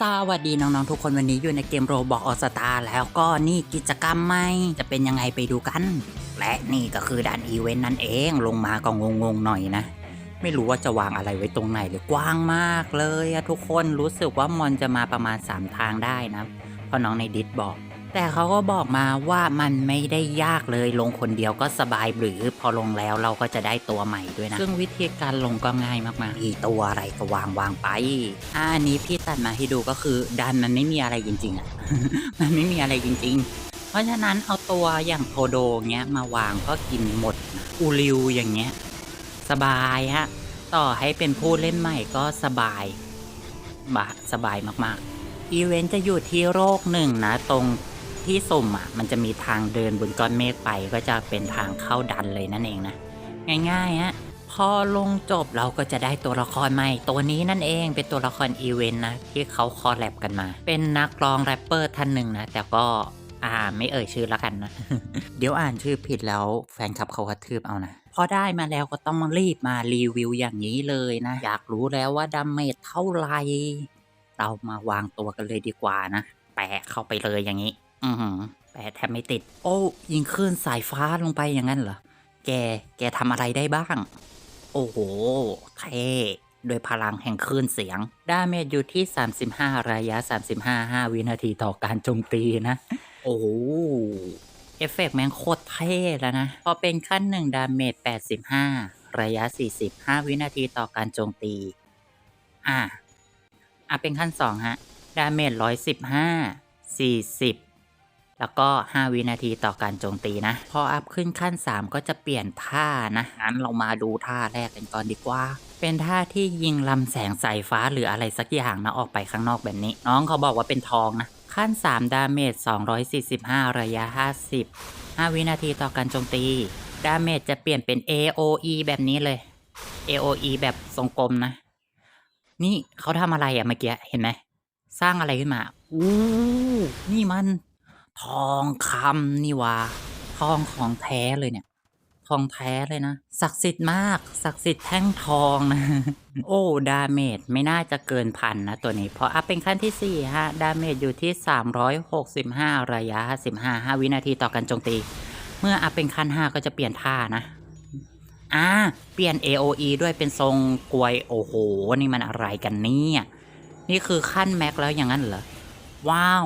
สวัสดีน้องๆทุกคนวันนี้อยู่ในเกมโรบอกออสตาแล้วก็นี่กิจกรรมใหม่จะเป็นยังไงไปดูกัน และนี่ก็คือด่านอีเวนต์นั่นเองลงมาก็งงๆหน่อยนะ ไม่รู้ว่าจะวางอะไรไว้ตรงไหนเลยกว้างมากเลยอะทุกคนรู้สึกว่ามอนจะมาประมาณ 3 ทางได้นะเพราะน้องในดิสบอก แต่เขาก็บอกมาว่ามันไม่ได้ยากเลยลงคนเดียวก็สบายหรือพอลงแล้วเราก็จะได้ตัวใหม่ด้วยนะ ซึ่งวิธีการลงก็ง่ายมากๆมีตัวอะไรก็วางวางไปอ่าอันนี้พี่ตัดมาให้ดูก็คือดันมันไม่มีอะไรจริงๆอะมันไม่มีอะไรจริง ๆ เพราะฉะนั้นเอาตัวอย่างโทโดเงี้ยมาวางก็กินหมดนะอูริวอย่างเงี้ยสบายฮะต่อให้เป็นผู้เล่นใหม่ก็สบายบาสบายมากๆ อีเวนต์จะอยู่ที่โรคหนึ่งนะตรง ที่สุ่มอะมันจะมีทางเดินบนก้อนเมฆไปก็จะเป็นทางเข้าดันเลยนั่นเองนะ ง่ายๆฮะพอลงจบเราก็จะได้ตัวละครใหม่ ตัวนี้นั่นเองเป็นตัวละครอีเวนต์นะ ที่เขาคอลแลบกันมา เป็นนักร้องแรปเปอร์ท่านหนึ่งนะ แต่ก็อ่าไม่เอ่ยชื่อแล้วกันนะ เดี๋ยวอ่านชื่อผิดแล้วแฟนคลับเขากระทืบเอานะ พอได้มาแล้วก็ต้องรีบมารีวิวอย่างนี้เลยนะ อยากรู้แล้วว่าดาเมจเท่าไหร่เรามาวางตัวกันเลยดีกว่านะ แปะเข้าไปเลยอย่างนี้ อือหือแปะแทบไม่ติด โอ้ยิงคลื่นสายฟ้าลงไปอย่างนั้นเหรอ แก แกทำอะไรได้บ้าง โอ้โห เท่โดยพลังแห่งคลื่นเสียง ดาเมจอยู่ที่ 35 ระยะ 35 5 วินาทีต่อการโจมตีนะ โอ้โหเอฟเฟกต์แม่งโคตรเท่แล้วนะ พอเป็นขั้นหนึ่งดาเมจ 85 ระยะ 45 วินาทีต่อการโจมตี อะ อะเป็นขั้นสองฮะ ดาเมจ 115 40 แล้วก็ 5 วินาทีต่อการโจมตีนะ พออัพขึ้นขั้น 3 ก็จะเปลี่ยนท่านะ งั้นเรามาดูท่าแรกกันก่อนดีกว่า เป็นท่าที่ยิงลำแสงสายฟ้าหรืออะไรสักอย่างนะออกไปข้างนอกแบบนี้ น้องเขาบอกว่าเป็นทองนะ ขั้น 3 ดาเมจ 245 ระยะ 50 5 วินาทีต่อการโจมตี ดาเมจจะเปลี่ยนเป็น AOE แบบนี้เลย AOE แบบทรงกลมนะ นี่เขาทำอะไรอะเมื่อกี้ เห็นไหม สร้างอะไรขึ้นมา อู้ นี่มัน ทองคำนี่วะทองของแท้เลยเนี่ย ทองแท้เลยนะศักดิ์สิทธิ์มากศักดิ์สิทธิ์แท่งทองนะ โอ้ดาเมจไม่น่าจะเกินพันนะตัวนี้ เพราะอัพเป็นขั้นที่ 4 ฮะ ดาเมจอยู่ที่ 365 ระยะ 15 5 วินาทีต่อการโจมตี เมื่ออัพเป็นขั้น 5 ก็จะเปลี่ยนท่านะอ่าเปลี่ยน AOE ด้วยเป็นทรงกลวยโอ้โห นี่มันอะไรกันเนี่ย นี่คือขั้นแม็กแล้วอย่างนั้นเหรอ ว้าว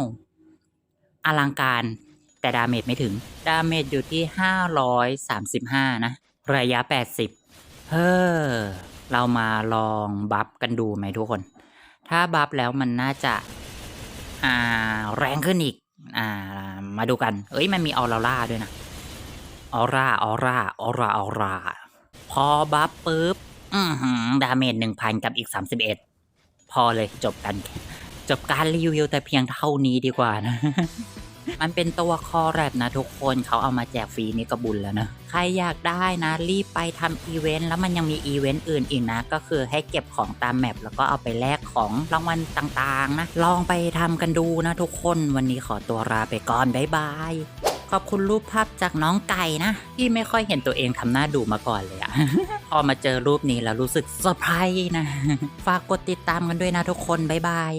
อลังการ แต่ดาเมจไม่ถึง ดาเมจอยู่ที่ 535 นะ ระยะ 80 เฮ้อ เรามาลองบัฟกันดูไหมทุกคน ถ้าบัฟแล้วมันน่าจะ อ่า แรงขึ้นอีก อ่า มาดูกัน เอ้ย มันมีออร่าด้วยนะออร่าออร่าออร่าออร่าพอบัฟปุ๊บ อืดาเมจหนึ่งพันกับอีก31พอเลยจบกัน จบการรีวิวแต่เพียงเท่านี้ดีกว่านะ มันเป็นตัวคอแรปนะทุกคนเขาเอามาแจกฟรีนี่ก็บุญแล้วนะ ใครอยากได้นะ รีบไปทำอีเวนต์แล้วมันยังมีอีเวนต์อื่นอีกนะ ก็คือให้เก็บของตามแมปแล้วก็เอาไปแลกของรางวัลต่างๆนะ ลองไปทำกันดูนะทุกคนวันนี้ขอตัวลาไปก่อนบ๊ายบายขอบคุณรูปภาพจากน้องไก่นะ ที่ไม่ค่อยเห็นตัวเองทำหน้าดูมาก่อนเลยอะพอมาเจอรูปนี้แล้วรู้สึกเซอร์ไพรส์นะ ฝากกดติดตามกันด้วยนะทุกคน บ๊ายบาย